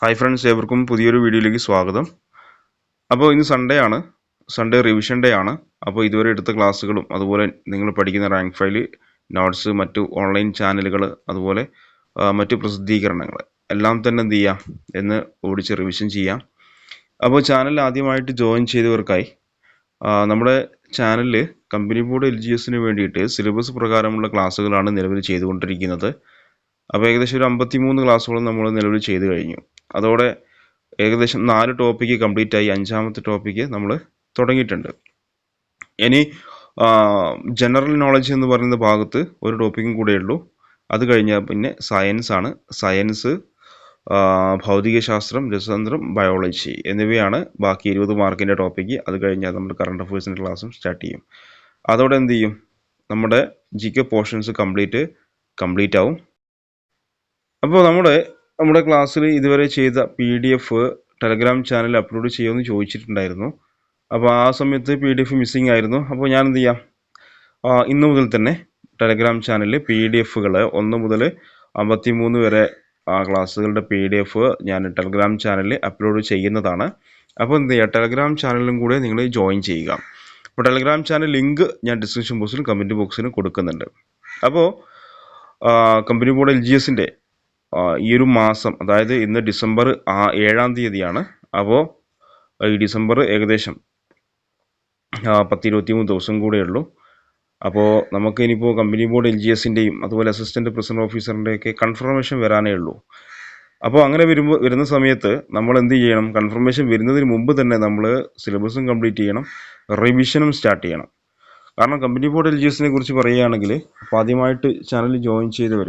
Hi friends ഏവർക്കും പുതിയൊരു വീഡിയോയിലേക്ക് സ്വാഗതം. അപ്പോൾ ഇന്ന് സൺഡേ ആണ്. സൺഡേ റിവിഷൻ ഡേ ആണ്. അപ്പോൾ ഇതുവരെ എടുത്ത ക്ലാസ്സുകളും അതുപോലെ നിങ്ങൾ പഠിക്കുന്ന റാങ്ക് ഫയൽ നോട്ട്സ് മറ്റു ഓൺലൈൻ ചാനലുകൾ അതുപോലെ മറ്റു പ്രസിദ്ധീകരണങ്ങൾ എല്ലാം തന്നെ എന്ത് ചെയ്യാം? എന്ന് ഓടിച്ച് റിവിഷൻ ചെയ്യാം. അപ്പോൾ ചാനൽ ആദ്യമായിട്ട് ജോയിൻ ചെയ്തവർക്കായി നമ്മുടെ ചാനലിൽ കമ്പനി ബോർഡ് എൽ ജി എസിന് വേണ്ടിയിട്ട് സിലബസ് പ്രകാരമുള്ള ക്ലാസ്സുകളാണ് നിലവിൽ ചെയ്തുകൊണ്ടിരിക്കുന്നത്. അപ്പോൾ ഏകദേശം ഒരു അമ്പത്തിമൂന്ന് ക്ലാസ്സുകളും നമ്മൾ നിലവിൽ ചെയ്ത് കഴിഞ്ഞു. അതോടെ ഏകദേശം നാല് ടോപ്പിക്ക് കംപ്ലീറ്റ് ആയി അഞ്ചാമത്തെ ടോപ്പിക്ക് നമ്മൾ തുടങ്ങിയിട്ടുണ്ട്. ഇനി ജനറൽ നോളജ് എന്ന് പറയുന്ന ഭാഗത്ത് ഒരു ടോപ്പിക്കും ഉള്ളൂ. അത് കഴിഞ്ഞാൽ പിന്നെ സയൻസ് ആണ്. സയൻസ് ഭൗതികശാസ്ത്രം രസതന്ത്രം ബയോളജി എന്നിവയാണ് ബാക്കി ഇരുപത് മാർക്കിന്റെ ടോപ്പിക്ക് അത് കഴിഞ്ഞാൽ നമ്മൾ കറണ്ട് അഫയേഴ്സിന്റെ ക്ലാസ്സും സ്റ്റാർട്ട് ചെയ്യും. അതോടെ എന്ത് ചെയ്യും? നമ്മുടെ G K portions complete complete ആവും. അപ്പോൾ നമ്മുടെ നമ്മുടെ ക്ലാസ്സിൽ ഇതുവരെ ചെയ്ത P D F telegram channel upload ചെയ്യുമെന്ന് ചോദിച്ചിട്ടുണ്ടായിരുന്നു. അപ്പോൾ ആ സമയത്ത് പി ഡി എഫ് മിസ്സിംഗ് ആയിരുന്നു. അപ്പോൾ ഞാൻ എന്ത് ചെയ്യാം ഇന്ന് മുതൽ തന്നെ ടെലഗ്രാം ചാനലിൽ പി ഡി എഫുകൾ ഒന്ന് മുതൽ അമ്പത്തി മൂന്ന് വരെ ആ ക്ലാസ്സുകളുടെ പി ഡി എഫ് ഞാൻ ടെലഗ്രാം ചാനലിൽ അപ്ലോഡ് ചെയ്യുന്നതാണ്. അപ്പോൾ എന്ത് ചെയ്യുക ടെലഗ്രാം ചാനലിലും കൂടെ നിങ്ങൾ ജോയിൻ ചെയ്യുക. അപ്പോൾ ടെലഗ്രാം ചാനൽ ലിങ്ക് ഞാൻ ഡിസ്ക്രിപ്ഷൻ ബോക്സിലും കമന്റ് ബോക്സിലും കൊടുക്കുന്നുണ്ട്. അപ്പോൾ കമ്പനി ബോർഡ് എൽ ജി എസിന്റെ ഈ ഒരു മാസം അതായത് ഇന്ന് ഡിസംബർ ആ ഏഴാം തീയതിയാണ്. അപ്പോൾ ഈ ഡിസംബർ ഏകദേശം പത്ത് ഇരുപത്തി മൂന്ന് ദിവസം കൂടെ ഉള്ളൂ. അപ്പോൾ നമുക്ക് ഇനിയിപ്പോൾ കമ്പനി ബോർഡ് എൽ ജി എസിന്റെയും അതുപോലെ അസിസ്റ്റന്റ് പ്രസിഡന്റ് ഓഫീസറിന്റെയൊക്കെ കൺഫർമേഷൻ വരാനേ ഉള്ളൂ. അപ്പോൾ അങ്ങനെ വരുമ്പോൾ വരുന്ന സമയത്ത് നമ്മൾ എന്ത് ചെയ്യണം? കൺഫർമേഷൻ വരുന്നതിന് മുമ്പ് തന്നെ നമ്മൾ സിലബസും കംപ്ലീറ്റ് ചെയ്യണം റിവിഷനും സ്റ്റാർട്ട് ചെയ്യണം. കാരണം കമ്പനി ബോർഡ് എൽ ജി എസിനെ കുറിച്ച് പറയുകയാണെങ്കിൽ അപ്പോൾ ആദ്യമായിട്ട് ചാനൽ ജോയിൻ ചെയ്തവർ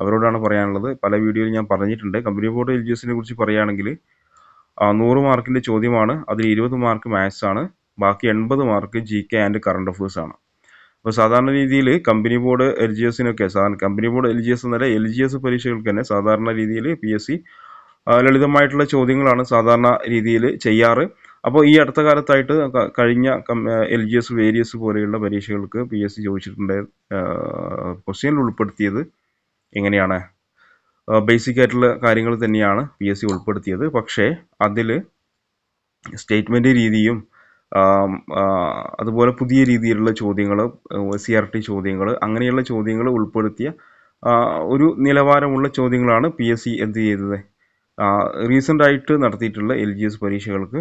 അവരോടാണ് പറയാനുള്ളത്. പല വീഡിയോയിൽ ഞാൻ പറഞ്ഞിട്ടുണ്ട്. കമ്പനി ബോർഡ് എൽ ജി എസിനെ കുറിച്ച് പറയുകയാണെങ്കിൽ നൂറ് മാർക്കിന്റെ ചോദ്യമാണ്. അതിൽ ഇരുപത് മാർക്ക് മാത്സ് ആണ്. ബാക്കി എൺപത് mark G K and current affairs ആണ്. അപ്പോൾ സാധാരണ രീതിയിൽ കമ്പനി ബോർഡ് എൽ ജി എസിനൊക്കെ സാധാരണ company board L G S എന്നല്ല എൽ ജി എസ് പരീക്ഷകൾക്ക് തന്നെ സാധാരണ രീതിയിൽ പി എസ് സി ലളിതമായിട്ടുള്ള ചോദ്യങ്ങളാണ് സാധാരണ രീതിയിൽ ചെയ്യാറ്. അപ്പോൾ ഈ അടുത്ത കാലത്തായിട്ട് കഴിഞ്ഞ എൽ ജി എസ് വേരിയസ് പോലെയുള്ള പരീക്ഷകൾക്ക് പി എസ് സി ചോദിച്ചിട്ടുണ്ട് ക്വസ്റ്റ്യനിൽ ഉൾപ്പെടുത്തിയത്. എങ്ങനെയാണ് ബേസിക് ആയിട്ടുള്ള കാര്യങ്ങൾ തന്നെയാണ് പി എസ് സി ഉൾപ്പെടുത്തിയത്. പക്ഷേ അതിൽ സ്റ്റേറ്റ്മെന്റ് രീതിയും അതുപോലെ പുതിയ രീതിയിലുള്ള ചോദ്യങ്ങൾ സി ആർ ടി ചോദ്യങ്ങൾ അങ്ങനെയുള്ള ചോദ്യങ്ങൾ ഉൾപ്പെടുത്തിയ ഒരു നിലവാരമുള്ള ചോദ്യങ്ങളാണ് പി എസ് സി എന്ത് ചെയ്തത്? റീസെന്റ് ആയിട്ട് നടത്തിയിട്ടുള്ള എൽ ജി എസ് പരീക്ഷകൾക്ക്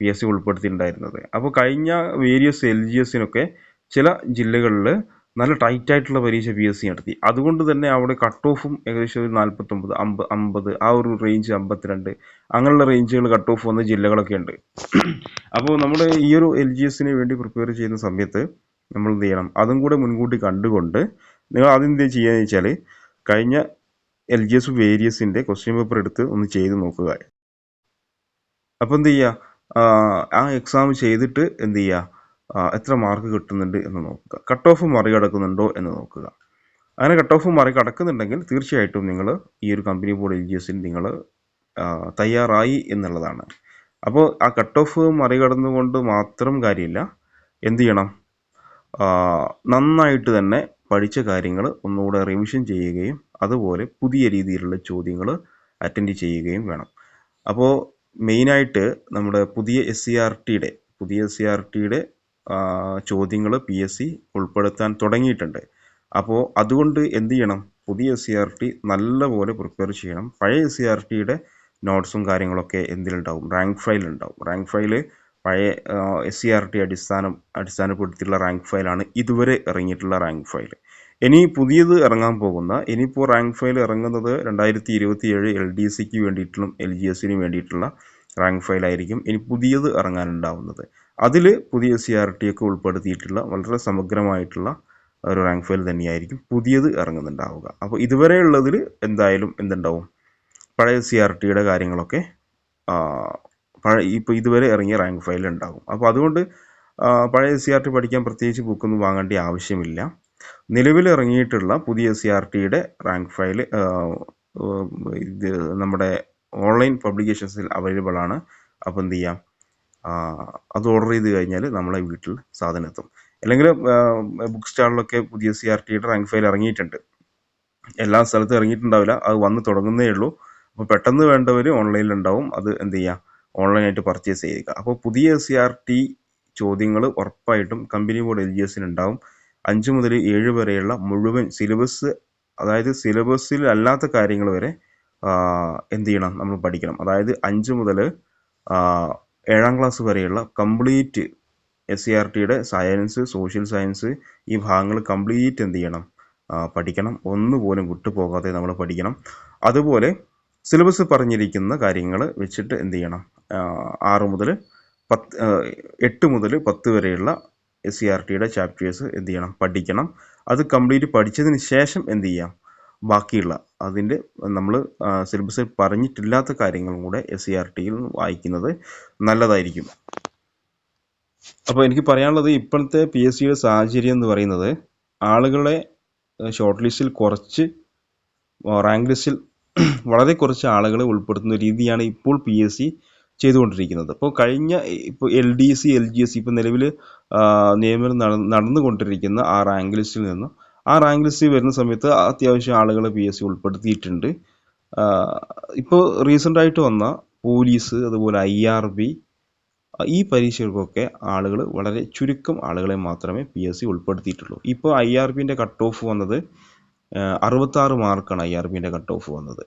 പി എസ് സി ഉൾപ്പെടുത്തിയിട്ടുണ്ടായിരുന്നത്. അപ്പോൾ കഴിഞ്ഞ വേരിയസ് എൽ ജി എസിനൊക്കെ ചില ജില്ലകളിൽ നല്ല ടൈറ്റ് ആയിട്ടുള്ള പരീക്ഷ പി എസ് സി നടത്തി. അതുകൊണ്ട് തന്നെ അവിടെ കട്ട് ഓഫും ഏകദേശം ഒരു നാൽപ്പത്തൊമ്പത് അമ്പ അമ്പത് ആ ഒരു റേഞ്ച് അമ്പത്തിരണ്ട്. അങ്ങനെയുള്ള റേഞ്ചുകൾ കട്ട് ഓഫ് വന്ന ജില്ലകളൊക്കെ ഉണ്ട്. അപ്പോൾ നമ്മുടെ ഈ ഒരു എൽ ജി എസിന് വേണ്ടി പ്രിപ്പയർ ചെയ്യുന്ന സമയത്ത് നമ്മൾ എന്ത് ചെയ്യണം? അതും കൂടെ മുൻകൂട്ടി കണ്ടുകൊണ്ട് നിങ്ങൾ എന്ത് ചെയ്യുകയെന്ന് വെച്ചാൽ കഴിഞ്ഞ എൽ ജി എസ് വേരിയസിന്റെ ക്വസ്റ്റ്യൻ പേപ്പർ എടുത്ത് ഒന്ന് ചെയ്ത് നോക്കുക. അപ്പോൾ എന്ത് ചെയ്യുക? ആ എക്സാം ചെയ്തിട്ട് എന്ത് ചെയ്യുക? എത്ര മാർക്ക് കിട്ടുന്നുണ്ട് എന്ന് നോക്കുക. കട്ട് ഓഫ് മറികടക്കുന്നുണ്ടോ എന്ന് നോക്കുക. അങ്ങനെ കട്ട് ഓഫ് മറികടക്കുന്നുണ്ടെങ്കിൽ തീർച്ചയായിട്ടും നിങ്ങൾ ഈ ഒരു കമ്പനി ബോർഡ് എൽ ജി എസിന് നിങ്ങൾ തയ്യാറായി എന്നുള്ളതാണ്. അപ്പോൾ ആ കട്ട് ഓഫ് മറികടന്നുകൊണ്ട് മാത്രം കാര്യമില്ല. എന്ത് ചെയ്യണം? നന്നായിട്ട് തന്നെ പഠിച്ച കാര്യങ്ങൾ ഒന്നുകൂടെ റിവിഷൻ ചെയ്യുകയും അതുപോലെ പുതിയ രീതിയിലുള്ള ചോദ്യങ്ങൾ അറ്റൻഡ് ചെയ്യുകയും വേണം. അപ്പോൾ മെയിനായിട്ട് നമ്മുടെ പുതിയ എസ് സി ആർ ടിയുടെ പുതിയ എസ് സി ആർ ടിയുടെ ചോദ്യങ്ങൾ പി എസ് സി ഉൾപ്പെടുത്താൻ തുടങ്ങിയിട്ടുണ്ട്. അപ്പോൾ അതുകൊണ്ട് എന്ത് ചെയ്യണം? പുതിയ എസ് സി ആർ ടി നല്ലപോലെ പ്രിപ്പയർ ചെയ്യണം. പഴയ എസ് സി ആർ ടിയുടെ നോട്ട്സും കാര്യങ്ങളൊക്കെ എന്തിലുണ്ടാവും? റാങ്ക് ഫയൽ ഉണ്ടാവും. റാങ്ക് ഫയൽ പഴയ എസ് സി ആർ ടി അടിസ്ഥാനം അടിസ്ഥാനപ്പെടുത്തിയിട്ടുള്ള റാങ്ക് ഫയലാണ് ഇതുവരെ ഇറങ്ങിയിട്ടുള്ള റാങ്ക് ഫയൽ ഇനി പുതിയത് ഇറങ്ങാൻ പോകുന്ന ഇനിയിപ്പോൾ റാങ്ക് ഫയൽ ഇറങ്ങുന്നത് രണ്ടായിരത്തി ഇരുപത്തി ഏഴ് എൽ ഡി സിക്ക് വേണ്ടിയിട്ടുള്ള എൽ ജി വേണ്ടിയിട്ടുള്ള റാങ്ക് ഫയലായിരിക്കും ഇനി പുതിയത് ഇറങ്ങാനുണ്ടാവുന്നത്. അതിൽ പുതിയ സി ആർ ടി ഒക്കെ ഉൾപ്പെടുത്തിയിട്ടുള്ള വളരെ സമഗ്രമായിട്ടുള്ള ഒരു റാങ്ക് ഫയൽ തന്നെയായിരിക്കും പുതിയത് ഇറങ്ങുന്നുണ്ടാവുക. അപ്പോൾ ഇതുവരെ ഉള്ളതിൽ എന്തായാലും എന്തുണ്ടാവും? പഴയ സി ആർ ടിയുടെ കാര്യങ്ങളൊക്കെ പഴയ ഇപ്പോൾ ഇതുവരെ ഇറങ്ങിയ റാങ്ക് ഫയൽ ഉണ്ടാകും അപ്പോൾ അതുകൊണ്ട് പഴയ സി ആർ ടി പഠിക്കാൻ പ്രത്യേകിച്ച് ബുക്കൊന്നും വാങ്ങേണ്ട ആവശ്യമില്ല. നിലവിൽ ഇറങ്ങിയിട്ടുള്ള പുതിയ സി ആർ ടിയുടെ റാങ്ക് ഫയൽ ഇത് നമ്മുടെ ഓൺലൈൻ പബ്ലിക്കേഷൻസിൽ അവൈലബിൾ ആണ്. അപ്പോൾ എന്ത് ചെയ്യാം? അത് ഓർഡർ ചെയ്ത് കഴിഞ്ഞാൽ നമ്മളെ വീട്ടിൽ സാധനം എത്തും അല്ലെങ്കിൽ ബുക്ക് സ്റ്റാളിലൊക്കെ പുതിയ സി ആർ ടിയുടെ റാങ്ക് ഫയൽ ഇറങ്ങിയിട്ടുണ്ട്. എല്ലാ സ്ഥലത്തും ഇറങ്ങിയിട്ടുണ്ടാവില്ല. അത് വന്ന് തുടങ്ങുന്നേ ഉള്ളൂ. അപ്പോൾ പെട്ടെന്ന് വേണ്ടവർ ഓൺലൈനിൽ ഉണ്ടാവും. അത് എന്ത് ചെയ്യുക ഓൺലൈനായിട്ട് പർച്ചേസ് ചെയ്യുക. അപ്പോൾ പുതിയ സി ആർ ടി ചോദ്യങ്ങൾ ഉറപ്പായിട്ടും കമ്പനി ബോർഡ് എൽ ജി എസിന് ഉണ്ടാവും. അഞ്ച് മുതൽ ഏഴ് വരെയുള്ള മുഴുവൻ സിലബസ് അതായത് സിലബസിൽ അല്ലാത്ത കാര്യങ്ങൾ വരെ എന്ത് ചെയ്യണം? നമ്മൾ പഠിക്കണം. അതായത് അഞ്ച് മുതൽ ഏഴാം ക്ലാസ് വരെയുള്ള കംപ്ലീറ്റ് എസ് സി ആർ ടിയുടെ സയൻസ് സോഷ്യൽ സയൻസ് ഈ ഭാഗങ്ങൾ കംപ്ലീറ്റ് എന്ത് ചെയ്യണം? പഠിക്കണം. ഒന്നുപോലും വിട്ടുപോകാതെ നമ്മൾ പഠിക്കണം. അതുപോലെ സിലബസ് പറഞ്ഞിരിക്കുന്ന കാര്യങ്ങൾ വെച്ചിട്ട് എന്ത് ചെയ്യണം? ആറ് മുതൽ പത്ത് എട്ട് മുതൽ പത്ത് വരെയുള്ള എസ് സി ആർ ടിയുടെ ചാപ്റ്റേഴ്സ് എന്ത് ചെയ്യണം? പഠിക്കണം. അത് കംപ്ലീറ്റ് പഠിച്ചതിന് ശേഷം എന്ത് ചെയ്യാം? ബാക്കിയുള്ള അതിന്റെ നമ്മൾ സിലബസിൽ പറഞ്ഞിട്ടില്ലാത്ത കാര്യങ്ങളും കൂടെ എസ് സി ആർ ടിയിൽ വായിക്കുന്നത് നല്ലതായിരിക്കും. അപ്പോൾ എനിക്ക് പറയാനുള്ളത് ഇപ്പോഴത്തെ പി എസ് സിയുടെ സാഹചര്യം എന്ന് പറയുന്നത് ആളുകളെ ഷോർട്ട് ലിസ്റ്റിൽ കുറച്ച് റാങ്ക് ലിസ്റ്റിൽ വളരെ കുറച്ച് ആളുകളെ ഉൾപ്പെടുത്തുന്ന രീതിയാണ് ഇപ്പോൾ പി എസ് സി ചെയ്തുകൊണ്ടിരിക്കുന്നത്. അപ്പോൾ കഴിഞ്ഞ ഇപ്പോൾ L D C L G S ഇപ്പോൾ നിലവിൽ നിയമനം നടന്നുകൊണ്ടിരിക്കുന്ന ആ റാങ്ക് ലിസ്റ്റിൽ നിന്ന് ആ റാങ്ക് ലിസ്റ്റിൽ വരുന്ന സമയത്ത് അത്യാവശ്യം ആളുകളെ പി എസ് സി ഉൾപ്പെടുത്തിയിട്ടുണ്ട്. ഇപ്പോൾ റീസെന്റ് ആയിട്ട് വന്ന പോലീസ് അതുപോലെ ഐ ആർ ബി ഈ പരീക്ഷകൾക്കൊക്കെ ആളുകൾ വളരെ ചുരുക്കം ആളുകളെ മാത്രമേ പി എസ് സി ഉൾപ്പെടുത്തിയിട്ടുള്ളൂ. ഇപ്പോൾ ഐ ആർ ബിന്റെ കട്ട് ഓഫ് വന്നത് അറുപത്താറ് മാർക്കാണ് ഐ ആർ ബിന്റെ കട്ട് ഓഫ് വന്നത്.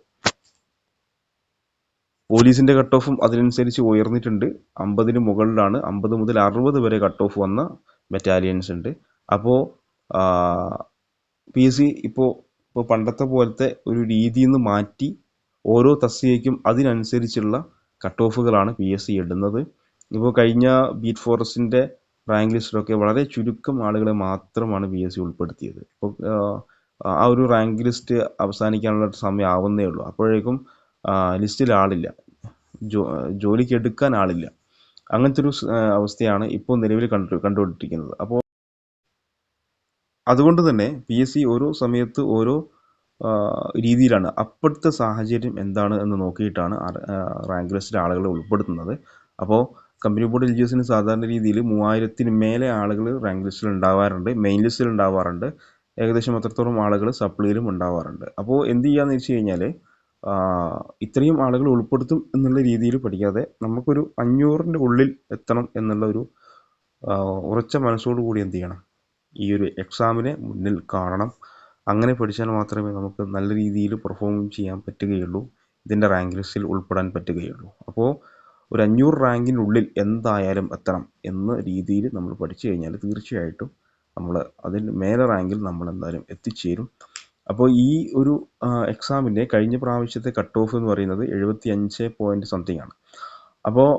പോലീസിന്റെ കട്ട് ഓഫും അതിനനുസരിച്ച് ഉയർന്നിട്ടുണ്ട്. അമ്പതിന് മുകളിലാണ് അമ്പത് മുതൽ അറുപത് വരെ കട്ട് ഓഫ് വന്ന ബറ്റാലിയൻസ് ഉണ്ട്. അപ്പോൾ പി എസ് സി ഇപ്പോൾ ഇപ്പോൾ പണ്ടത്തെ പോലത്തെ ഒരു രീതിയിൽ നിന്ന് മാറ്റി ഓരോ തസ്തികയ്ക്കും അതിനനുസരിച്ചുള്ള കട്ട് ഓഫുകളാണ് പി എസ് സി ഇടുന്നത്. ഇപ്പോൾ കഴിഞ്ഞ ബീറ്റ് ഫോറസ്റ്റിന്റെ റാങ്ക് ലിസ്റ്റിലൊക്കെ വളരെ ചുരുക്കം ആളുകളെ മാത്രമാണ് പി എസ് സി ഉൾപ്പെടുത്തിയത്. ഇപ്പോൾ ആ ഒരു റാങ്ക് ലിസ്റ്റ് അവസാനിക്കാനുള്ള സമയം ആവുന്നേ ഉള്ളൂ. അപ്പോഴേക്കും ലിസ്റ്റിൽ ആളില്ല. ജോ ജോലിക്ക് എടുക്കാൻ ആളില്ല. അങ്ങനത്തെ ഒരു അവസ്ഥയാണ് ഇപ്പോൾ നിലവിൽ കണ്ടു കണ്ടുകൊണ്ടിരിക്കുന്നത്. അപ്പോൾ അതുകൊണ്ട് തന്നെ പി എസ് സി ഓരോ സമയത്ത് ഓരോ രീതിയിലാണ്. അപ്പോഴത്തെ സാഹചര്യം എന്താണ് എന്ന് നോക്കിയിട്ടാണ് റാങ്ക് ലിസ്റ്റിൽ ആളുകളെ ഉൾപ്പെടുത്തുന്നത്. അപ്പോൾ കമ്പനി ബോർഡ് എൽ ജി എസിന് സാധാരണ രീതിയിൽ മൂവായിരത്തിന് മേലെ ആളുകൾ റാങ്ക് ലിസ്റ്റിൽ ഉണ്ടാവാറുണ്ട് മെയിൻ ലിസ്റ്റിൽ ഉണ്ടാവാറുണ്ട്. ഏകദേശം അത്രത്തോളം ആളുകൾ സപ്ലിയിലും ഉണ്ടാവാറുണ്ട്. അപ്പോൾ എന്ത് ചെയ്യാന്ന് വെച്ച് കഴിഞ്ഞാൽ ഇത്രയും ആളുകൾ ഉൾപ്പെടുത്തും എന്നുള്ള രീതിയിൽ പഠിക്കാതെ നമുക്കൊരു അഞ്ഞൂറിന്റെ ഉള്ളിൽ എത്തണം എന്നുള്ള ഒരു ഉറച്ച മനസ്സോടു കൂടി എന്ത് ചെയ്യണം? ഈ ഒരു എക്സാമിനെ മുന്നിൽ കാണണം. അങ്ങനെ പഠിച്ചാൽ മാത്രമേ നമുക്ക് നല്ല രീതിയിൽ പെർഫോം ചെയ്യാൻ പറ്റുകയുള്ളൂ. ഇതിന്റെ റാങ്ക് ലിസ്റ്റിൽ ഉൾപ്പെടാൻ പറ്റുകയുള്ളൂ. അപ്പോൾ ഒരു അഞ്ഞൂറ് റാങ്കിനുള്ളിൽ എന്തായാലും എത്തണം എന്ന രീതിയിൽ നമ്മൾ പഠിച്ചു കഴിഞ്ഞാൽ തീർച്ചയായിട്ടും നമ്മൾ അതിന് മേലെ റാങ്കിൽ നമ്മൾ എന്തായാലും എത്തിച്ചേരും. അപ്പോൾ ഈ ഒരു എക്സാമിന്റെ കഴിഞ്ഞ പ്രാവശ്യത്തെ കട്ട് ഓഫ് എന്ന് പറയുന്നത് എഴുപത്തി അഞ്ച് പോയിന്റ് സംതിങ് ആണ്. അപ്പോൾ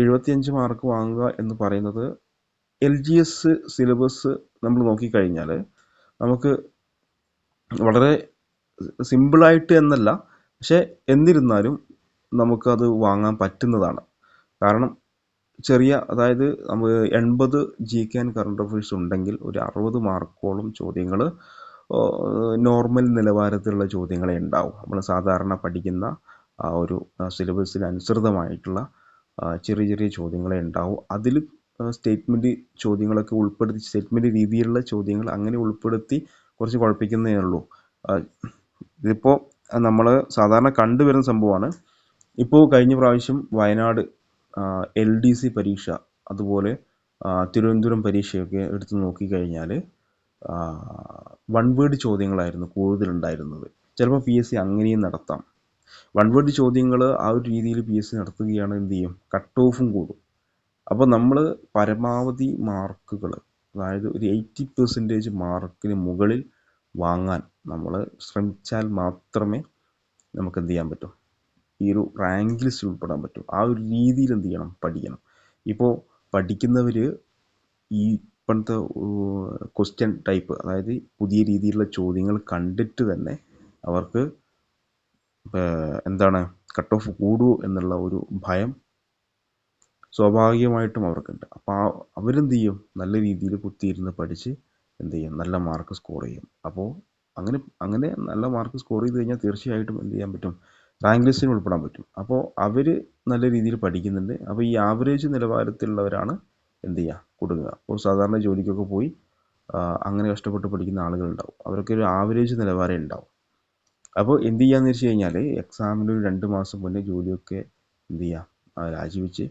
എഴുപത്തിയഞ്ച് മാർക്ക് വാങ്ങുക എന്ന് പറയുന്നത് എൽ ജി എസ് സിലബസ് നമ്മൾ നോക്കിക്കഴിഞ്ഞാൽ നമുക്ക് വളരെ സിമ്പിളായിട്ട് എന്നല്ല പക്ഷേ എന്നിരുന്നാലും നമുക്കത് വാങ്ങാൻ പറ്റുന്നതാണ്. കാരണം ചെറിയ അതായത് നമുക്ക് എൺപത് G K and current affairs ഉണ്ടെങ്കിൽ ഒരു അറുപത് മാർക്കോളം ചോദ്യങ്ങൾ നോർമൽ നിലവാരത്തിലുള്ള ചോദ്യങ്ങളെ ഉണ്ടാവും. നമ്മൾ സാധാരണ പഠിക്കുന്ന ആ ഒരു സിലബസിന് അനുസൃതമായിട്ടുള്ള ചെറിയ ചെറിയ ചോദ്യങ്ങളെ ഉണ്ടാവും. അതിൽ സ്റ്റേറ്റ്മെന്റ് ചോദ്യങ്ങളൊക്കെ ഉൾപ്പെടുത്തി സ്റ്റേറ്റ്മെന്റ് രീതിയിലുള്ള ചോദ്യങ്ങൾ അങ്ങനെ ഉൾപ്പെടുത്തി കുറച്ച് കുഴപ്പിക്കുന്നേ ഉള്ളൂ. ഇതിപ്പോൾ നമ്മൾ സാധാരണ കണ്ടുവരുന്ന സംഭവമാണ്. ഇപ്പോൾ കഴിഞ്ഞ പ്രാവശ്യം വയനാട് എൽ ഡി സി പരീക്ഷ അതുപോലെ തിരുവനന്തപുരം പരീക്ഷയൊക്കെ എടുത്തു നോക്കിക്കഴിഞ്ഞാൽ വൺ വേർഡ് ചോദ്യങ്ങളായിരുന്നു കൂടുതലുണ്ടായിരുന്നത്. ചിലപ്പോൾ പി എസ് സി അങ്ങനെയും നടത്താം. വൺ വേർഡ് ചോദ്യങ്ങൾ ആ ഒരു രീതിയിൽ പി എസ് സി നടത്തുകയാണ് എന്ത് ചെയ്യും? കട്ട് ഓഫും കൂടും. അപ്പോൾ നമ്മൾ പരമാവധി മാർക്കുകൾ അതായത് ഒരു എയ്റ്റി പെർസെന്റേജ് മാർക്കിന് മുകളിൽ വാങ്ങാൻ നമ്മൾ ശ്രമിച്ചാൽ മാത്രമേ നമുക്ക് എന്ത് ചെയ്യാൻ പറ്റൂ? ഈ ഒരു റാങ്ക് ലിസ്റ്റിൽ ഉൾപ്പെടാൻ പറ്റും. ആ ഒരു രീതിയിൽ എന്ത് ചെയ്യണം? പഠിക്കണം. ഇപ്പോൾ പഠിക്കുന്നവർ ഈ ഇപ്പോഴത്തെ ക്വസ്റ്റ്യൻ ടൈപ്പ് അതായത് പുതിയ രീതിയിലുള്ള ചോദ്യങ്ങൾ കണ്ടിട്ട് തന്നെ അവർക്ക് എന്താണ് കട്ട് ഓഫ് കൂടുമോ എന്നുള്ള ഒരു ഭയം സ്വാഭാവികമായിട്ടും അവർക്കുണ്ട്. അപ്പോൾ അവരെന്ത് ചെയ്യും നല്ല രീതിയിൽ കുത്തിയിരുന്ന് പഠിച്ച് എന്ത് ചെയ്യും നല്ല മാർക്ക് സ്കോർ ചെയ്യും. അപ്പോൾ അങ്ങനെ അങ്ങനെ നല്ല മാർക്ക് സ്കോർ ചെയ്ത് കഴിഞ്ഞാൽ തീർച്ചയായിട്ടും എന്ത് ചെയ്യാൻ പറ്റും? റാങ്ക് ലിസ്റ്റിന് ഉൾപ്പെടാൻ പറ്റും. അപ്പോൾ അവർ നല്ല രീതിയിൽ പഠിക്കുന്നുണ്ട്. അപ്പോൾ ഈ ആവറേജ് നിലവാരത്തിലുള്ളവരാണ് എന്ത് ചെയ്യുക കൊടുക്കുക അപ്പോൾ സാധാരണ ജോലിക്കൊക്കെ പോയി അങ്ങനെ കഷ്ടപ്പെട്ട് പഠിക്കുന്ന ആളുകളുണ്ടാവും. അവർക്ക് ഒരു ആവറേജ് നിലവാരം ഉണ്ടാവും. അപ്പോൾ എന്ത് ചെയ്യാന്ന് വെച്ച് കഴിഞ്ഞാൽ എക്സാമിന് ഒരു രണ്ട് മാസം മുന്നേ ജോലിയൊക്കെ എന്ത് ചെയ്യുക രാജിവെച്ച്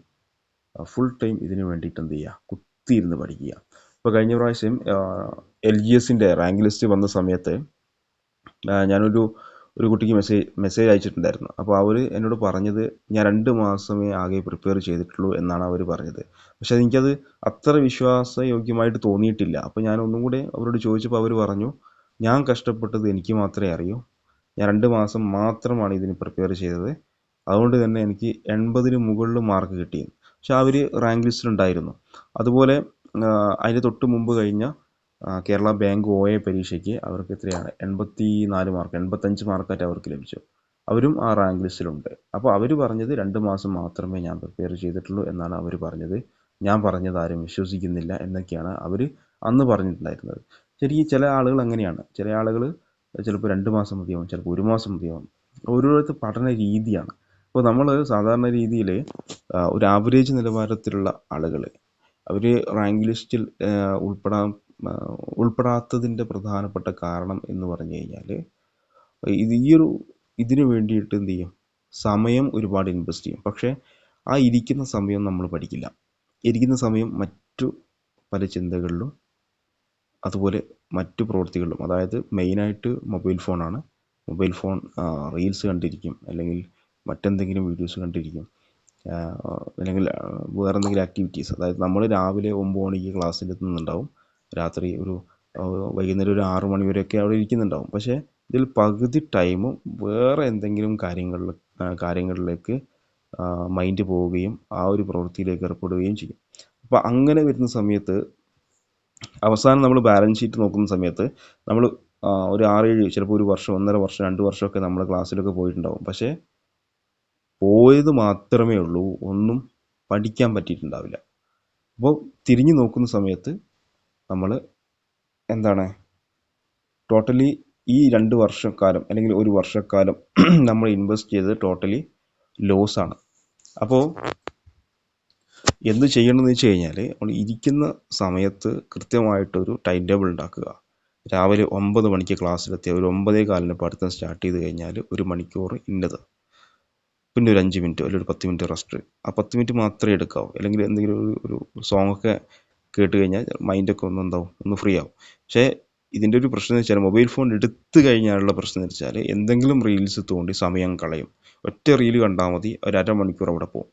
ഫുൾ ടൈം ഇതിന് വേണ്ടിയിട്ട് എന്ത് ചെയ്യുക കുത്തിയിരുന്ന് പഠിക്കുക. ഇപ്പോൾ കഴിഞ്ഞ പ്രാവശ്യം എൽ ജി എസിന്റെ റാങ്ക് ലിസ്റ്റ് വന്ന സമയത്ത് ഞാനൊരു ഒരു കുട്ടിക്ക് മെസ്സേജ് മെസ്സേജ് അയച്ചിട്ടുണ്ടായിരുന്നു. അപ്പോൾ അവർ എന്നോട് പറഞ്ഞത് ഞാൻ രണ്ട് മാസമേ ആകെ പ്രിപ്പയർ ചെയ്തിട്ടുള്ളൂ എന്നാണ് അവർ പറഞ്ഞത്. പക്ഷേ എനിക്കത് അത്ര വിശ്വാസയോഗ്യമായിട്ട് തോന്നിയിട്ടില്ല. അപ്പോൾ ഞാൻ ഒന്നും കൂടെ അവരോട് ചോദിച്ചപ്പോൾ അവർ പറഞ്ഞു ഞാൻ കഷ്ടപ്പെട്ടത് എനിക്ക് മാത്രമേ അറിയൂ. ഞാൻ രണ്ട് മാസം മാത്രമാണ് ഇതിന് പ്രിപ്പയർ ചെയ്തത്. അതുകൊണ്ട് തന്നെ എനിക്ക് എൺപതിന് മുകളിൽ മാർക്ക് കിട്ടി പക്ഷെ റാങ്ക് ലിസ്റ്റിലുണ്ടായിരുന്നു അതുപോലെ അതിന് തൊട്ട് മുമ്പ് കഴിഞ്ഞ കേരള ബാങ്ക് ഒ എ പരീക്ഷയ്ക്ക് അവർക്ക് എത്രയാണ്? എൺപത്തി നാല് മാർക്ക് എൺപത്തഞ്ച് മാർക്കായിട്ട് അവർക്ക് ലഭിച്ചു. അവരും ആ റാങ്ക് ലിസ്റ്റിലുണ്ട് അപ്പോൾ അവർ പറഞ്ഞത് രണ്ട് മാസം മാത്രമേ ഞാൻ പ്രിപ്പയർ ചെയ്തിട്ടുള്ളൂ എന്നാണ് അവർ പറഞ്ഞത്. ഞാൻ പറഞ്ഞത് ആരും വിശ്വസിക്കുന്നില്ല എന്നൊക്കെയാണ് അവർ അന്ന് പറഞ്ഞിട്ടുണ്ടായിരുന്നത്. ശരിക്കും ചില ആളുകൾ അങ്ങനെയാണ്. ചില ആളുകൾ ചിലപ്പോൾ രണ്ട് മാസം മതിയാവും ചിലപ്പോൾ ഒരു മാസം മതിയാവും. ഓരോരുത്തർ പഠന രീതിയാണ്. അപ്പോൾ നമ്മൾ സാധാരണ രീതിയിൽ ഒരു ആവറേജ് നിലവാരത്തിലുള്ള ആളുകൾ അവർ റാങ്ക് ലിസ്റ്റിൽ ഉൾപ്പെടാൻ ഉൾപ്പെടാത്തതിന്റെ പ്രധാനപ്പെട്ട കാരണം എന്ന് പറഞ്ഞു കഴിഞ്ഞാൽ ഇത് ഈ ഒരു ഇതിന് വേണ്ടിയിട്ട് എന്ത് ചെയ്യും? സമയം ഒരുപാട് ഇൻവെസ്റ്റ് ചെയ്യും. പക്ഷേ ആ ഇരിക്കുന്ന സമയം നമ്മൾ പഠിക്കില്ല. ഇരിക്കുന്ന സമയം മറ്റു പല ചിന്തകളിലും അതുപോലെ മറ്റു പ്രവൃത്തികളിലും അതായത് മെയിനായിട്ട് മൊബൈൽ ഫോണാണ് മൊബൈൽ ഫോൺ റീൽസ് കണ്ടിരിക്കും. അല്ലെങ്കിൽ മറ്റെന്തെങ്കിലും വീഡിയോസ് കണ്ടിരിക്കും. അല്ലെങ്കിൽ വേറെ എന്തെങ്കിലും ആക്ടിവിറ്റീസ് അതായത് നമ്മൾ രാവിലെ ഒമ്പത് മണിക്ക് ക്ലാസ്സിൽ എത്തുന്നുണ്ടാവും രാത്രി ഒരു വൈകുന്നേരം ഒരു ആറു മണി വരെയൊക്കെ അവിടെ ഇരിക്കുന്നുണ്ടാവും. പക്ഷേ ഇതിൽ പകുതി ടൈമും വേറെ എന്തെങ്കിലും കാര്യങ്ങളിൽ കാര്യങ്ങളിലേക്ക് മൈൻഡ് പോവുകയും ആ ഒരു പ്രവൃത്തിയിലേക്ക് ഏർപ്പെടുകയും ചെയ്യും. അപ്പോൾ അങ്ങനെ വരുന്ന സമയത്ത് അവസാനം നമ്മൾ ബാലൻസ് ഷീറ്റ് നോക്കുന്ന സമയത്ത് നമ്മൾ ഒരു ആറേഴ് ചിലപ്പോൾ ഒരു വർഷം ഒന്നര വർഷം രണ്ട് വർഷമൊക്കെ നമ്മൾ ക്ലാസ്സിലൊക്കെ പോയിട്ടുണ്ടാവും. പക്ഷേ പോയത് മാത്രമേ ഉള്ളൂ. ഒന്നും പഠിക്കാൻ പറ്റിയിട്ടുണ്ടാവില്ല. അപ്പോൾ തിരിഞ്ഞു നോക്കുന്ന സമയത്ത് നമ്മൾ എന്താണ്? ടോട്ടലി ഈ രണ്ട് വർഷക്കാലം അല്ലെങ്കിൽ ഒരു വർഷക്കാലം നമ്മൾ ഇൻവെസ്റ്റ് ചെയ്തത് ടോട്ടലി ലോസ് ആണ്. അപ്പോൾ എന്ത് ചെയ്യണമെന്ന് വെച്ച് കഴിഞ്ഞാൽ നമ്മൾ ഇരിക്കുന്ന സമയത്ത് കൃത്യമായിട്ടൊരു ടൈം ടേബിൾ ഉണ്ടാക്കുക. രാവിലെ ഒമ്പത് മണിക്ക് ക്ലാസ്സിലെത്തിയ ഒരു ഒമ്പതേ കാലിന് പഠിത്തം സ്റ്റാർട്ട് ചെയ്ത് കഴിഞ്ഞാൽ ഒരു മണിക്കൂർ ഇന്നത്. പിന്നെ ഒരു അഞ്ച് മിനിറ്റ് അല്ലെങ്കിൽ ഒരു പത്ത് മിനിറ്റ് റെസ്റ്റ് ആ പത്ത് മിനിറ്റ് മാത്രമേ എടുക്കാവൂ. അല്ലെങ്കിൽ എന്തെങ്കിലും ഒരു ഒരു സോങ്ങൊക്കെ കേട്ട് കഴിഞ്ഞാൽ മൈൻഡൊക്കെ ഒന്ന് എന്താവും? ഒന്ന് ഫ്രീ ആവും. പക്ഷേ ഇതിന്റെ ഒരു പ്രശ്നം എന്ന് വെച്ചാൽ മൊബൈൽ ഫോൺ എടുത്തു കഴിഞ്ഞാലുള്ള പ്രശ്നം എന്ന് വെച്ചാൽ എന്തെങ്കിലും റീൽസ് തോണ്ടി സമയം കളയും. ഒറ്റ റീൽ കണ്ടാൽ മതി. ഒരു അരമണിക്കൂർ അവിടെ പോകും.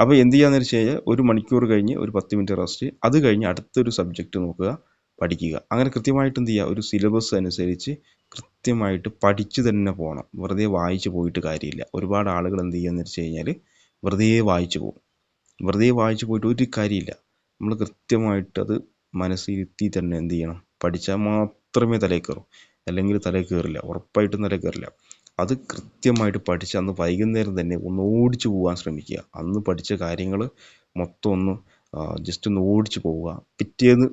അപ്പോൾ എന്ത് ചെയ്യാന്ന് വെച്ച് കഴിഞ്ഞാൽ ഒരു മണിക്കൂർ കഴിഞ്ഞ് ഒരു പത്ത് മിനിറ്റ് റെസ്റ്റ് അത് കഴിഞ്ഞ് അടുത്തൊരു സബ്ജക്റ്റ് നോക്കുക. പഠിക്കുക. അങ്ങനെ കൃത്യമായിട്ട് എന്ത് ചെയ്യുക ഒരു സിലബസ് അനുസരിച്ച് കൃത്യമായിട്ട് പഠിച്ചു തന്നെ പോകണം വെറുതെ വായിച്ച് പോയിട്ട് കാര്യമില്ല. ഒരുപാട് ആളുകൾ എന്ത് ചെയ്യുകയെന്ന് വെച്ച് കഴിഞ്ഞാൽ വെറുതെ വായിച്ചു പോകും വെറുതെ വായിച്ചു പോയിട്ട് ഒരു കാര്യമില്ല. നമ്മൾ കൃത്യമായിട്ട് അത് മനസ്സിരുത്തി തന്നെ എന്ത് ചെയ്യണം പഠിച്ചാൽ മാത്രമേ തലയിൽ കയറൂ അല്ലെങ്കിൽ തലയിൽ കയറില്ല ഉറപ്പായിട്ടും തലയിൽ കയറില്ല അത് കൃത്യമായിട്ട് പഠിച്ച് അന്ന് വൈകുന്നേരം തന്നെ ഒന്ന് ഓടിച്ചു പോകാൻ ശ്രമിക്കുക. അന്ന് പഠിച്ച കാര്യങ്ങൾ മൊത്തം ഒന്ന് ജസ്റ്റ് ഒന്ന് ഓടിച്ചു പോവുക. പിറ്റേന്ന്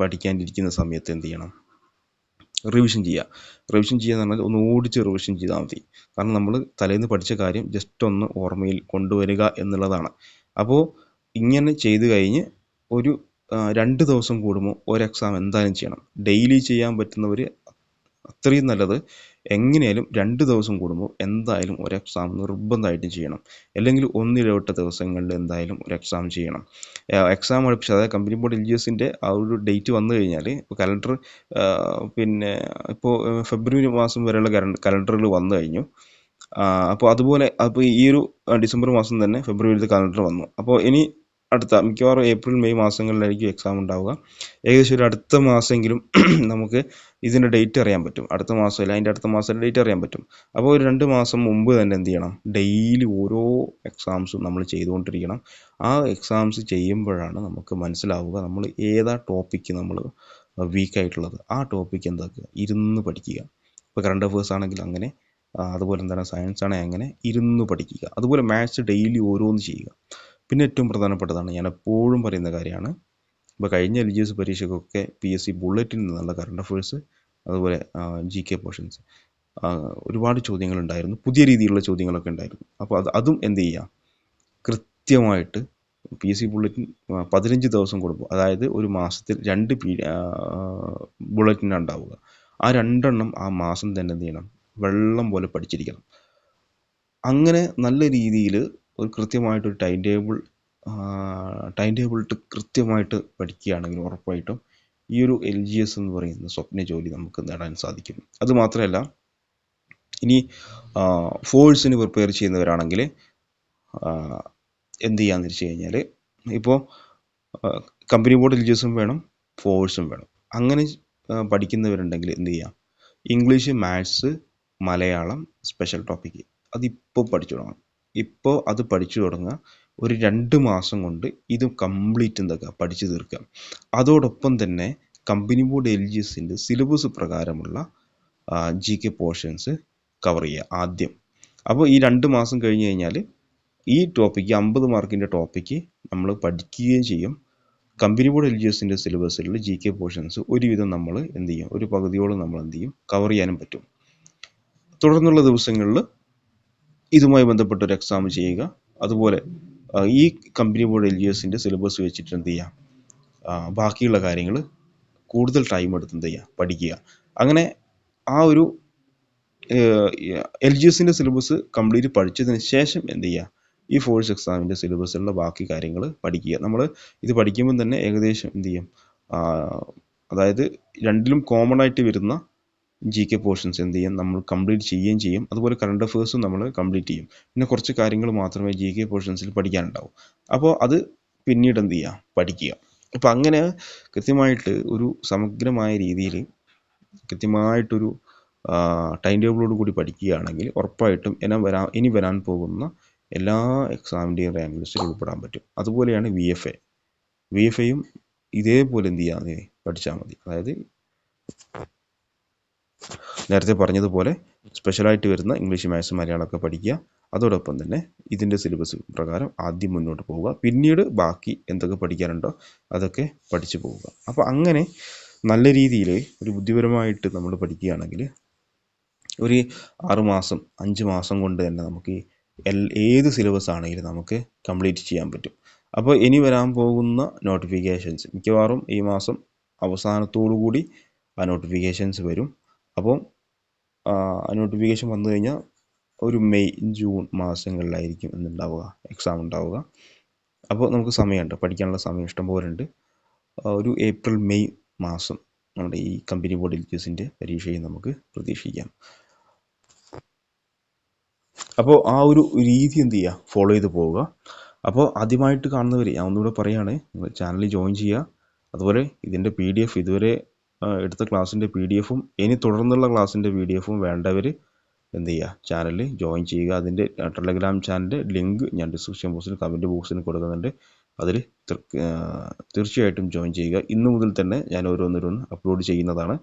പഠിക്കാനിരിക്കുന്ന സമയത്ത് എന്ത് ചെയ്യണം? റിവിഷൻ ചെയ്യുക. റിവിഷൻ ചെയ്യുക എന്ന് പറഞ്ഞാൽ ഒന്ന് ഓടിച്ച് റിവിഷൻ ചെയ്താൽ മതി. കാരണം നമ്മൾ തലേന്ന് പഠിച്ച കാര്യം ജസ്റ്റ് ഒന്ന് ഓർമ്മയിൽ കൊണ്ടുവരിക എന്നുള്ളതാണ്. അപ്പോൾ ഇങ്ങനെ ചെയ്തു കഴിഞ്ഞ് ഒരു രണ്ട് ദിവസം കൂടുമ്പോൾ ഒരു എക്സാം എന്തായാലും ചെയ്യണം. ഡെയിലി ചെയ്യാൻ പറ്റുന്നവർ അത്രയും നല്ലത്. എങ്ങനെയായാലും രണ്ട് ദിവസം കൂടുമ്പോൾ എന്തായാലും ഒരു എക്സാം നിർബന്ധമായിട്ടും ചെയ്യണം. അല്ലെങ്കിൽ ഒന്നിടവിട്ട ദിവസങ്ങളിൽ എന്തായാലും ഒരു എക്സാം ചെയ്യണം. എക്സാം അടുപ്പിച്ച് അതായത് കമ്പനി ബോർഡ് എൽ ജി എസിന്റെ ആ ഒരു ഡേറ്റ് വന്നു കഴിഞ്ഞാൽ കലണ്ടർ പിന്നെ ഇപ്പോൾ ഫെബ്രുവരി മാസം വരെയുള്ള കലണ്ടറുകൾ വന്നു കഴിഞ്ഞു. അപ്പോൾ അതുപോലെ അപ്പോൾ ഈ ഒരു ഡിസംബർ മാസം തന്നെ ഫെബ്രുവരിയിലത്തെ കലണ്ടർ വന്നു. അപ്പോൾ ഇനി അടുത്ത മിക്കവാറും ഏപ്രിൽ മെയ് മാസങ്ങളിലായിരിക്കും എക്സാം ഉണ്ടാവുക. ഏകദേശം ഒരു അടുത്ത മാസമെങ്കിലും നമുക്ക് ഇതിന്റെ ഡേറ്റ് അറിയാൻ പറ്റും. അടുത്ത മാസം അല്ല അതിന്റെ അടുത്ത മാസം ഡേറ്റ് അറിയാൻ പറ്റും. അപ്പോൾ ഒരു രണ്ട് മാസം മുമ്പ് തന്നെ എന്ത് ചെയ്യണം? ഡെയിലി ഓരോ എക്സാംസും നമ്മൾ ചെയ്തുകൊണ്ടിരിക്കണം. ആ എക്സാംസ് ചെയ്യുമ്പോഴാണ് നമുക്ക് മനസ്സിലാവുക നമ്മൾ ഏതാ ടോപ്പിക്ക് നമ്മൾ വീക്കായിട്ടുള്ളത് ആ ടോപ്പിക്ക് എന്താക്കുക? ഇരുന്ന് പഠിക്കുക. ഇപ്പോൾ കറണ്ട് അഫേഴ്സ് ആണെങ്കിൽ അങ്ങനെ അതുപോലെ എന്താണ്? സയൻസ് ആണെങ്കിൽ അങ്ങനെ ഇരുന്ന് പഠിക്കുക. അതുപോലെ മാത്സ് ഡെയിലി ഓരോന്ന് ചെയ്യുക. പിന്നെ ഏറ്റവും പ്രധാനപ്പെട്ടതാണ് ഞാൻ എപ്പോഴും പറയുന്ന കാര്യമാണ്. ഇപ്പോൾ കഴിഞ്ഞ എൽ ജി എസ് പരീക്ഷയ്ക്കൊക്കെ പി എസ് സി ബുള്ളറ്റിൽ നിന്നുള്ള കറണ്ട് അഫേഴ്സ് അതുപോലെ ജി കെ പോർഷൻസ് ഒരുപാട് ചോദ്യങ്ങൾ ഉണ്ടായിരുന്നു പുതിയ രീതിയിലുള്ള ചോദ്യങ്ങളൊക്കെ ഉണ്ടായിരുന്നു. അപ്പോൾ അത് അതും എന്ത് ചെയ്യുക കൃത്യമായിട്ട് പി എസ് സി ബുള്ളറ്റിൻ പതിനഞ്ച് ദിവസം കൂടുമ്പോൾ അതായത് ഒരു മാസത്തിൽ രണ്ട് പി ബുള്ളറ്റിനാണ് ഉണ്ടാവുക. ആ രണ്ടെണ്ണം ആ മാസം തന്നെ എന്ത് ചെയ്യണം? വെള്ളം പോലെ പഠിച്ചിരിക്കണം. അങ്ങനെ നല്ല രീതിയിൽ ഒരു കൃത്യമായിട്ട് കൃത്യമായിട്ടൊരു ടൈം ടേബിൾ ടൈം ടേബിൾ ഇട്ട് കൃത്യമായിട്ട് പഠിക്കുകയാണെങ്കിൽ ഉറപ്പായിട്ടും ഈ ഒരു എൽ ജി എസ് എന്ന് പറയുന്ന സ്വപ്ന ജോലി നമുക്ക് നേടാൻ സാധിക്കും. അത് മാത്രമല്ല ഇനി ഫോഴ്സിന് പ്രിപ്പയർ ചെയ്യുന്നവരാണെങ്കിൽ എന്ത് ചെയ്യാന്ന് വെച്ച് കഴിഞ്ഞാൽ ഇപ്പോൾ കമ്പനി ബോർഡ് എൽ ജി എസും വേണം ഫോഴ്സും വേണം. അങ്ങനെ പഠിക്കുന്നവരുണ്ടെങ്കിൽ എന്ത് ചെയ്യാം? English maths Malayalam special topic. അതിപ്പോൾ പഠിച്ചു തുടങ്ങണം ഇപ്പോൾ അത് പഠിച്ചു തുടങ്ങുക. ഒരു രണ്ട് മാസം കൊണ്ട് ഇത് കംപ്ലീറ്റ് എന്താക്കുക? പഠിച്ചു തീർക്കുക. അതോടൊപ്പം തന്നെ കമ്പനി ബോർഡ് എൽ ജി എസിന്റെ സിലബസ് പ്രകാരമുള്ള ജി കെ പോർഷൻസ് കവർ ചെയ്യുക ആദ്യം. അപ്പോൾ ഈ രണ്ട് മാസം കഴിഞ്ഞ് കഴിഞ്ഞാൽ ഈ ടോപ്പിക്ക് അമ്പത് മാർക്കിന്റെ ടോപ്പിക്ക് നമ്മൾ പഠിക്കുകയും ചെയ്യും. കമ്പനി ബോർഡ് എൽ ജി എസിന്റെ സിലബസിലുള്ള ജി കെ പോർഷൻസ് ഒരുവിധം നമ്മൾ എന്ത് ചെയ്യും? ഒരു പകുതിയോളം നമ്മൾ എന്ത് ചെയ്യും? കവർ ചെയ്യാനും പറ്റും. തുടർന്നുള്ള ദിവസങ്ങളിൽ ഇതുമായി ബന്ധപ്പെട്ട ഒരു എക്സാം ചെയ്യുക. അതുപോലെ ഈ കമ്പനി ബോർഡ് എൽ ജി എസിന്റെ സിലബസ് വെച്ചിട്ട് എന്ത് ചെയ്യാം? ബാക്കിയുള്ള കാര്യങ്ങൾ കൂടുതൽ ടൈം എടുത്ത് എന്ത് ചെയ്യുക പഠിക്കുക. അങ്ങനെ ആ ഒരു എൽ ജി എസിന്റെ സിലബസ് കംപ്ലീറ്റ് പഠിച്ചതിന് ശേഷം എന്ത് ചെയ്യുക ഈ ഫോഴ്സ് എക്സാമിന്റെ സിലബസിലുള്ള ബാക്കി കാര്യങ്ങൾ പഠിക്കുക. നമ്മൾ ഇത് പഠിക്കുമ്പോൾ തന്നെ ഏകദേശം എന്ത് ചെയ്യും? അതായത് രണ്ടിലും കോമൺ ആയിട്ട് വരുന്ന ജി കെ പോർഷൻസ് എന്ത് ചെയ്യും? നമ്മൾ കംപ്ലീറ്റ് ചെയ്യുകയും ചെയ്യും. അതുപോലെ കറണ്ട് അഫേഴ്സും നമ്മൾ കംപ്ലീറ്റ് ചെയ്യും. പിന്നെ കുറച്ച് കാര്യങ്ങൾ മാത്രമേ ജി കെ പോർഷൻസിൽ പഠിക്കാനുണ്ടാവും. അപ്പോൾ അത് പിന്നീട് എന്ത് ചെയ്യുക? പഠിക്കുക. അപ്പോൾ അങ്ങനെ കൃത്യമായിട്ട് ഒരു സമഗ്രമായ രീതിയിൽ കൃത്യമായിട്ടൊരു ടൈം ടേബിളോട് കൂടി പഠിക്കുകയാണെങ്കിൽ ഉറപ്പായിട്ടും ഇനം വരാൻ ഇനി വരാൻ പോകുന്ന എല്ലാ എക്സാമിന്റെയും റാങ്ക് ലിസ്റ്റിൽ ഉൾപ്പെടാൻ പറ്റും. അതുപോലെയാണ് V F A V F എയും ഇതേപോലെ എന്ത് ചെയ്യാതെ പഠിച്ചാൽ മതി. അതായത് നേരത്തെ പറഞ്ഞതുപോലെ സ്പെഷ്യലായിട്ട് വരുന്ന ഇംഗ്ലീഷ് മാത്സ് മലയാളമൊക്കെ പഠിക്കുക. അതോടൊപ്പം തന്നെ ഇതിന്റെ സിലബസ് പ്രകാരം ആദ്യം മുന്നോട്ട് പോവുക. പിന്നീട് ബാക്കി എന്തൊക്കെ പഠിക്കാനുണ്ടോ അതൊക്കെ പഠിച്ചു പോവുക. അപ്പോൾ അങ്ങനെ നല്ല രീതിയിൽ ഒരു ബുദ്ധിപരമായിട്ട് നമ്മൾ പഠിക്കുകയാണെങ്കിൽ ഒരു ആറുമാസം അഞ്ച് മാസം കൊണ്ട് തന്നെ നമുക്ക് എൽ ഏത് സിലബസ് ആണെങ്കിലും നമുക്ക് കംപ്ലീറ്റ് ചെയ്യാൻ പറ്റും. അപ്പോൾ ഇനി വരാൻ പോകുന്ന നോട്ടിഫിക്കേഷൻസ് മിക്കവാറും ഈ മാസം അവസാനത്തോടു കൂടി ആ നോട്ടിഫിക്കേഷൻസ് വരും. അപ്പം നോട്ടിഫിക്കേഷൻ വന്നു കഴിഞ്ഞാൽ ഒരു മെയ് ജൂൺ മാസങ്ങളിലായിരിക്കും എന്നുണ്ടാവുക എക്സാം ഉണ്ടാവുക. അപ്പോൾ നമുക്ക് സമയമുണ്ട് പഠിക്കാനുള്ള സമയം ഇഷ്ടം പോലെ ഉണ്ട്. ഒരു ഏപ്രിൽ മെയ് മാസം നമ്മുടെ ഈ കമ്പനി ബോർഡ് എൽക്യൂസിന്റെ പരീക്ഷയും നമുക്ക് പ്രതീക്ഷിക്കാം. അപ്പോൾ ആ ഒരു രീതി എന്ത് ചെയ്യുക? ഫോളോ ചെയ്ത് പോവുക. അപ്പോൾ ആദ്യമായിട്ട് കാണുന്നവർ ഞാൻ ഒന്നുകൂടെ പറയുകയാണ് നിങ്ങൾ ചാനൽ ജോയിൻ ചെയ്യുക. അതുപോലെ ഇതിന്റെ പി ഡി എഫ് ഇതുവരെ എടുത്ത ക്ലാസ്സിന്റെ പി ഡി എഫും ഇനി തുടർന്നുള്ള ക്ലാസ്സിന്റെ പി ഡി എഫും വേണ്ടവർ എന്ത് ചെയ്യുക? ചാനലിൽ ജോയിൻ ചെയ്യുക. അതിന്റെ ടെലഗ്രാം ചാനലിന്റെ ലിങ്ക് ഞാൻ ഡിസ്ക്രിപ്ഷൻ ബോക്സിൽ കമന്റ് ബോക്സിൽ കൊടുക്കുന്നുണ്ട്. അതിൽ തീർച്ചയായിട്ടും ജോയിൻ ചെയ്യുക. ഇന്നു മുതൽ തന്നെ ഞാൻ ഓരോന്നോരോന്ന് അപ്ലോഡ് ചെയ്യുന്നതാണ്.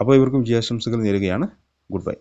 അപ്പോൾ ഇവർക്കും വിജയാശംസകൾ നേരുകയാണ്. Good bye.